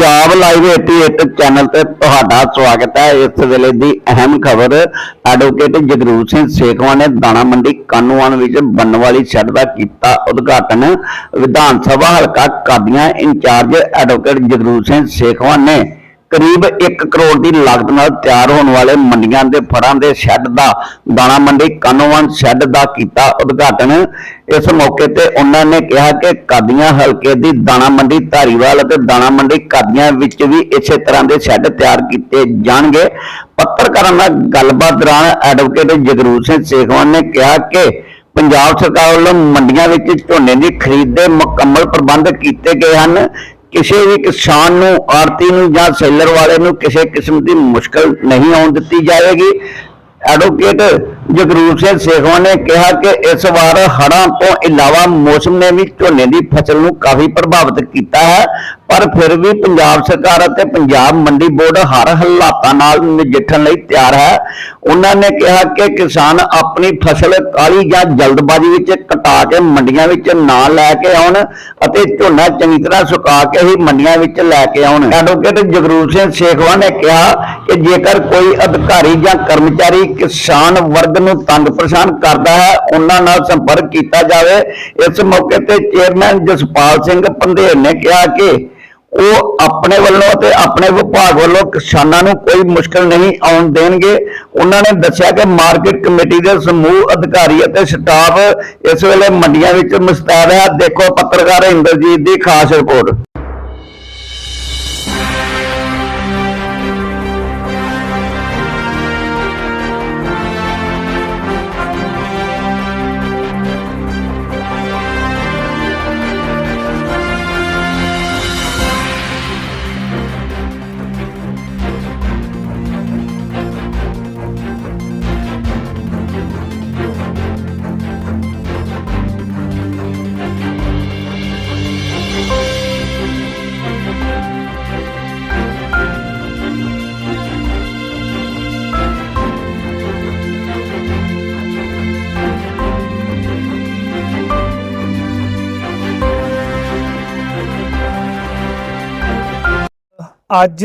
Punjab live 88 channel ਤੇ ਤੁਹਾਡਾ ਸਵਾਗਤ ਹੈ। ਇਸ ਵੇਲੇ ਦੀ ਅਹਿਮ ਖਬਰ ਐਡਵੋਕੇਟ ਜਗਰੂਪ ਸਿੰਘ ਸੇਖਵਾਂ ਨੇ ਦਾਣਾ ਮੰਡੀ ਕਾਨੂੰਨ ਵਿੱਚ ਬਣਨ ਵਾਲੀ ਸ਼ੈੱਡ ਦਾ ਕੀਤਾ ਉਦਘਾਟਨ। ਵਿਧਾਨ ਸਭਾ ਹਲਕਾ Qadian in charge advocate Jagroop Singh Sekhwan ਨੇ ਕਰੀਬ 1 ਕਰੋੜ ਦੀ ਲਾਗਤ ਨਾਲ ਤਿਆਰ ਹੋਣ ਵਾਲੇ ਮੰਡੀਆਂ ਦੇ ਫੜਾਂ ਦੇ ਸ਼ੈੱਡ ਦਾ, ਦਾਣਾ ਮੰਡੀ ਕਾਨੂੰਨ ਸ਼ੈੱਡ ਦਾ ਕੀਤਾ ਉਦਘਾਟਨ। ਇਸ ਮੌਕੇ ਤੇ ਉਹਨਾਂ ਨੇ ਕਿਹਾ ਕਿ ਕਾਦੀਆਂ ਹਲਕੇ ਦੀ ਦਾਣਾ ਮੰਡੀ ਧਾਰੀਵਾਲ ਅਤੇ ਦਾਣਾ ਮੰਡੀ ਕਾਦੀਆਂ ਵਿੱਚ ਵੀ ਇਸੇ ਤਰ੍ਹਾਂ ਦੇ ਸ਼ੈੱਡ ਤਿਆਰ ਕੀਤੇ ਜਾਣਗੇ। ਪੱਤਰਕਾਰਾਂ ਨਾਲ ਗੱਲਬਾਤ ਦੌਰਾਨ ਐਡਵੋਕੇਟ ਜਗਰੂਪ ਸਿੰਘ ਸੇਖਵਾਨ ਨੇ ਕਿਹਾ ਕਿ ਪੰਜਾਬ ਸਰਕਾਰ ਵੱਲੋਂ ਮੰਡੀਆਂ ਵਿੱਚ ਝੋਨੇ ਦੀ ਖਰੀਦ ਦੇ ਮੁਕੰਮਲ ਪ੍ਰਬੰਧ ਕੀਤੇ ਗਏ ਹਨ। ਕਿਸੇ ਵੀ ਕਿਸਾਨ ਨੂੰ ਆੜਤੀ ਨੂੰ ਜਾਂ ਸੈਲਰ ਵਾਲੇ ਨੂੰ ਕਿਸੇ ਕਿਸਮ ਦੀ ਮੁਸ਼ਕਲ ਨਹੀਂ ਆਉਣ ਦਿੱਤੀ ਜਾਵੇਗੀ ਐਡਵੋਕੇਟ ਜਗਰੂਪ ਸਿੰਘ ਸੇਖਵਾਂ ਨੇ ਕਿਹਾ ਕਿ ਇਸ ਵਾਰ ਹੜ੍ਹਾਂ ਤੋਂ ਇਲਾਵਾ ਮੌਸਮ ਨੇ ਵੀ ਝੋਨੇ ਦੀ ਫਸਲ ਨੂੰ ਕਾਫੀ ਪ੍ਰਭਾਵਿਤ ਕੀਤਾ ਹੈ, ਪਰ ਫਿਰ ਵੀ ਪੰਜਾਬ ਸਰਕਾਰ ਅਤੇ ਪੰਜਾਬ ਮੰਡੀ ਬੋਰਡ ਹਰ ਹਾਲਾਤਾਂ ਨਾਲ ਨਜਿੱਠਣ ਲਈ ਤਿਆਰ ਹੈ। ਉਹਨਾਂ ਨੇ ਕਿਹਾ ਕਿ ਕਿਸਾਨ ਆਪਣੀ ਫਸਲ ਕਾਲੀ ਜਾਂ ਜਲਦਬਾਜ਼ੀ ਵਿੱਚ ਕਟਾ ਕੇ ਮੰਡੀਆਂ ਵਿੱਚ ਨਾ ਲੈ ਕੇ ਆਉਣ ਅਤੇ ਝੋਨਾ ਚੰਗੀ ਤਰ੍ਹਾਂ ਸੁਕਾ ਕੇ ਹੀ ਮੰਡੀਆਂ ਵਿੱਚ ਲੈ ਕੇ ਆਉਣ। ਐਡਵੋਕੇਟ ਜਗਰੂਪ ਸਿੰਘ ਸੇਖਵਾ ਨੇ ਕਿਹਾ ਕਿ ਜੇਕਰ ਕੋਈ ਅਧਿਕਾਰੀ ਜਾਂ ਕਰਮਚਾਰੀ ਕਿਸਾਨ ਵਰਗ ਨੂੰ ਤੰਗ ਪਰੇਸ਼ਾਨ ਕਰਦਾ ਹੈ, ਉਹਨਾਂ ਨਾਲ ਸੰਪਰਕ ਕੀਤਾ ਜਾਵੇ। ਇਸ ਮੌਕੇ ਤੇ ਚੇਅਰਮੈਨ ਜਸਪਾਲ ਸਿੰਘ ਪੰਧੇਰ ਨੇ ਕਿਹਾ ਕਿ ਉਹ ਆਪਣੇ ਵੱਲੋਂ ਅਤੇ ਆਪਣੇ ਵਿਭਾਗ ਵੱਲੋਂ ਕਿਸਾਨਾਂ ਨੂੰ ਕੋਈ ਮੁਸ਼ਕਲ ਨਹੀਂ ਆਉਣ ਦੇਣਗੇ। ਉਹਨਾਂ ਨੇ ਦੱਸਿਆ ਕਿ ਮਾਰਕੀਟ ਕਮੇਟੀ ਦੇ ਸਮੂਹ ਅਧਿਕਾਰੀ ਅਤੇ ਸਟਾਫ ਇਸ ਵੇਲੇ ਮੰਡੀਆਂ ਵਿੱਚ ਮੁਸਤੈਦ ਹੈ। ਦੇਖੋ ਪੱਤਰਕਾਰ ਇੰਦਰਜੀਤ ਦੀ ਖਾਸ ਰਿਪੋਰਟ। ਅੱਜ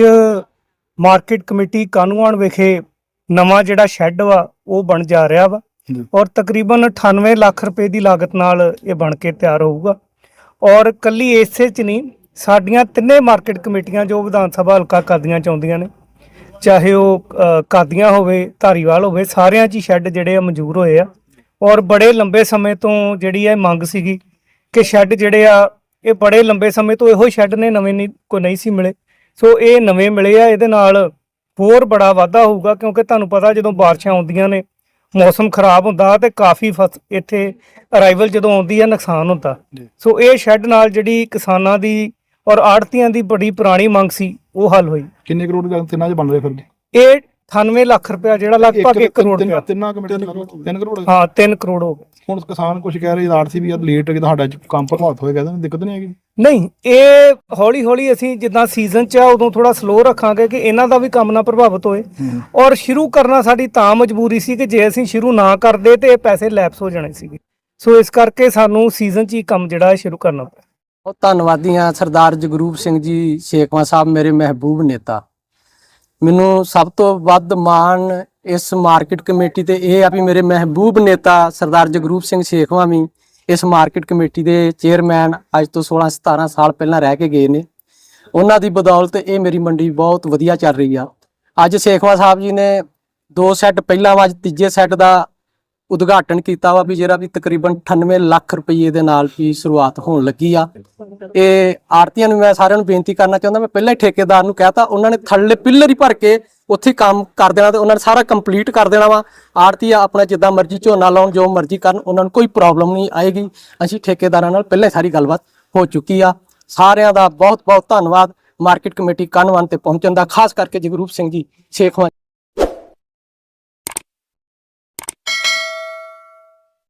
ਮਾਰਕੀਟ ਕਮੇਟੀ ਕਾਨੂੰਨ ਵਿਖੇ ਨਵਾਂ ਜਿਹੜਾ ਸ਼ੈੱਡ ਵਾ ਉਹ ਬਣ ਜਾ ਰਿਹਾ ਵਾ। ਔਰ ਤਕਰੀਬਨ 98 ਲੱਖ ਰੁਪਏ ਦੀ ਲਾਗਤ ਨਾਲ ਇਹ ਬਣ ਕੇ ਤਿਆਰ ਹੋਊਗਾ। ਔਰ ਕੱਲੀ ਇਸੇ ਚ ਨਹੀਂ ਸਾਡੀਆਂ ਤਿੰਨੇ ਮਾਰਕੀਟ ਕਮੇਟੀਆਂ ਜੋ ਵਿਧਾਨ ਸਭਾ ਹਲਕਾ ਕਾਦੀਆਂ ਚ ਆਉਂਦੀਆਂ ਨੇ ਚਾਹੇ ਉਹ ਕਾਦੀਆਂ ਹੋਵੇ ਧਾਰੀਵਾਲ ਹੋਵੇ ਸਾਰਿਆਂ 'ਚ ਹੀ ਸ਼ੈੱਡ ਜਿਹੜੇ ਆ ਮਨਜ਼ੂਰ ਹੋਏ ਆ। ਔਰ ਬੜੇ ਲੰਬੇ ਸਮੇਂ ਤੋਂ ਜਿਹੜੀ ਇਹ ਮੰਗ ਸੀਗੀ ਕਿ ਸ਼ੈੱਡ ਜਿਹੜੇ ਆ ਇਹ ਬੜੇ ਲੰਬੇ ਸਮੇਂ ਤੋਂ ਇਹੋ ਸ਼ੈੱਡ ਨੇ ਨਵੇਂ ਨਹੀਂ ਕੋਈ ਨਹੀਂ ਸੀ ਮਿਲੇ। ਸੋ ਇਹ ਨਵੇਂ ਮਿਲੇ ਆ ਇਹਦੇ ਨਾਲ ਹੋਰ ਬੜਾ ਵਾਧਾ ਹੋਊਗਾ ਕਿਉਂਕਿ ਤੁਹਾਨੂੰ ਪਤਾ ਜਦੋਂ ਬਾਰਿਸ਼ਾਂ ਆਉਂਦੀਆਂ ਨੇ ਮੌਸਮ ਖਰਾਬ ਹੁੰਦਾ ਤੇ ਕਾਫੀ ਇੱਥੇ ਅਰਾਈਵਲ ਜਦੋਂ ਆਉਂਦੀ ਹੈ ਨੁਕਸਾਨ ਹੁੰਦਾ। ਸੋ ਇਹ ਸ਼ੈੱਡ ਨਾਲ ਜਿਹੜੀ ਕਿਸਾਨਾਂ ਦੀ ਔਰ ਆੜਤੀਆਂ ਦੀ ਬੜੀ ਪੁਰਾਣੀ ਮੰਗ ਸੀ ਉਹ ਹੱਲ ਹੋਈ। ਕਿੰਨੇ ਕਰੋੜ ਦਾ ਤਿੰਨਾਂ ਚ ਬਣ ਰਹੇ ਫਿਰ ਇਹ 98 ਲੱਖ ਰੁਪਇਆ ਜਿਹੜਾ ਲਗਭਗ 1 ਕਰੋੜ ਰੁਪਇਆ ਤਿੰਨਾਂ ਕਮੇਟੀਆਂ ਦੇ 3 ਕਰੋੜ ਹਾਂ 3 ਕਰੋੜ ਹੋ ਗਏ। ਹੁਣ ਕਿਸਾਨ ਕੁਝ ਕਹਿ ਰਹੇ ਆਰਸੀ ਵੀ ਲੇਟ ਕਿ ਤੁਹਾਡਾ ਕੰਮ ਪ੍ਰਭਾਵਿਤ ਹੋਏਗਾ ਤਾਂ ਦਿੱਕਤ ਨਹੀਂ ਆਏਗੀ ਨਹੀਂ ਇਹ ਹੌਲੀ ਹੌਲੀ ਅਸੀਂ ਜਿੱਦਾਂ ਸੀਜ਼ਨ ਚ ਆ ਉਦੋਂ ਥੋੜਾ ਸਲੋ ਰੱਖਾਂਗੇ ਕਿ ਇਹਨਾਂ ਦਾ ਵੀ ਕੰਮ ਨਾ ਪ੍ਰਭਾਵਿਤ ਹੋਏ। ਔਰ ਸ਼ੁਰੂ ਕਰਨਾ ਸਾਡੀ ਤਾਂ ਮਜਬੂਰੀ ਸੀ ਕਿ ਜੇ ਅਸੀਂ ਸ਼ੁਰੂ ਨਾ ਕਰਦੇ ਤੇ ਇਹ ਪੈਸੇ ਲੈਪਸ ਹੋ ਜਾਣੇ ਸੀਗੇ। ਸੋ ਇਸ ਕਰਕੇ ਸਾਨੂੰ ਸੀਜ਼ਨ ਚ ਹੀ ਕੰਮ ਜਿਹੜਾ ਹੈ ਸ਼ੁਰੂ ਕਰਨਾ ਪਿਆ। ਬਹੁਤ ਧੰਨਵਾਦੀ ਹਾਂ ਸਰਦਾਰ ਜਗਰੂਪ ਸਿੰਘ ਜੀ ਸ਼ੇਖਵਾ ਸਾਹਿਬ ਮੇਰੇ ਮਹਿਬੂਬ ਨੇਤਾ। ਮੈਨੂੰ ਸਭ ਤੋਂ ਵੱਧ ਮਾਣ ਇਸ ਮਾਰਕੀਟ ਕਮੇਟੀ ਤੇ ਇਹ ਆ ਵੀ ਮੇਰੇ ਮਹਿਬੂਬ ਨੇਤਾ ਸਰਦਾਰ ਜਗਰੂਪ ਸਿੰਘ ਸ਼ੇਖਵਾ ਵੀ ਇਸ ਮਾਰਕੀਟ ਕਮੇਟੀ ਦੇ ਚੇਅਰਮੈਨ ਅੱਜ ਤੋਂ 16 17 ਸਾਲ ਪਹਿਲਾਂ ਰਹਿ ਕੇ ਗਏ ਨੇ। ਉਹਨਾਂ ਦੀ ਬਦੌਲਤ ਇਹ ਮੇਰੀ ਮੰਡੀ ਬਹੁਤ ਵਧੀਆ ਚੱਲ ਰਹੀ ਆ। ਅੱਜ ਸ਼ੇਖਵਾ ਸਾਹਿਬ ਜੀ ਨੇ ਦੋ ਸੈੱਟ, ਪਹਿਲਾਂ ਵਾ ਅੱਜ ਤੀਜੇ ਸੈੱਟ ਦਾ ਉਦਘਾਟਨ ਕੀਤਾ ਵਾ ਵੀ ਜਿਹੜਾ ਵੀ ਤਕਰੀਬਨ 98 ਲੱਖ ਰੁਪਏ ਦੇ ਨਾਲ ਵੀ ਸ਼ੁਰੂਆਤ ਹੋਣ ਲੱਗੀ ਆ। ਇਹ ਆਰਤੀਆਂ ਨੂੰ ਮੈਂ ਸਾਰਿਆਂ ਨੂੰ ਬੇਨਤੀ ਕਰਨਾ ਚਾਹੁੰਦਾ, ਮੈਂ ਪਹਿਲਾਂ ਹੀ ਠੇਕੇਦਾਰ ਨੂੰ ਕਹਿਤਾ, ਉਹਨਾਂ ਨੇ ਥੱਲੇ ਪਿੱਲਰ ਹੀ ਭਰ ਕੇ ਉੱਥੇ ਕੰਮ ਕਰ ਦੇਣਾ ਤੇ ਉਹਨਾਂ ਨੇ ਸਾਰਾ ਕੰਪਲੀਟ ਕਰ ਦੇਣਾ ਵਾ। ਆਰਤੀ ਆਪਣਾ ਜਿੱਦਾਂ ਮਰਜ਼ੀ ਝੋਨਾ ਲਾਉਣ, ਜੋ ਮਰਜ਼ੀ ਕਰਨ, ਉਹਨਾਂ ਨੂੰ ਕੋਈ ਪ੍ਰੋਬਲਮ ਨਹੀਂ ਆਏਗੀ। ਅਸੀਂ ਠੇਕੇਦਾਰਾਂ ਨਾਲ ਪਹਿਲਾਂ ਹੀ ਸਾਰੀ ਗੱਲਬਾਤ ਹੋ ਚੁੱਕੀ ਆ। ਸਾਰਿਆਂ ਦਾ ਬਹੁਤ ਬਹੁਤ ਧੰਨਵਾਦ। ਮਾਰਕੀਟ ਕਮੇਟੀ ਕਾਨਵਾਨ ਤੇ ਪਹੁੰਚਣ ਦਾ, ਖਾਸ ਕਰਕੇ ਜਗਰੂਪ ਸਿੰਘ ਜੀ ਸ਼ੇਖਵਾਂ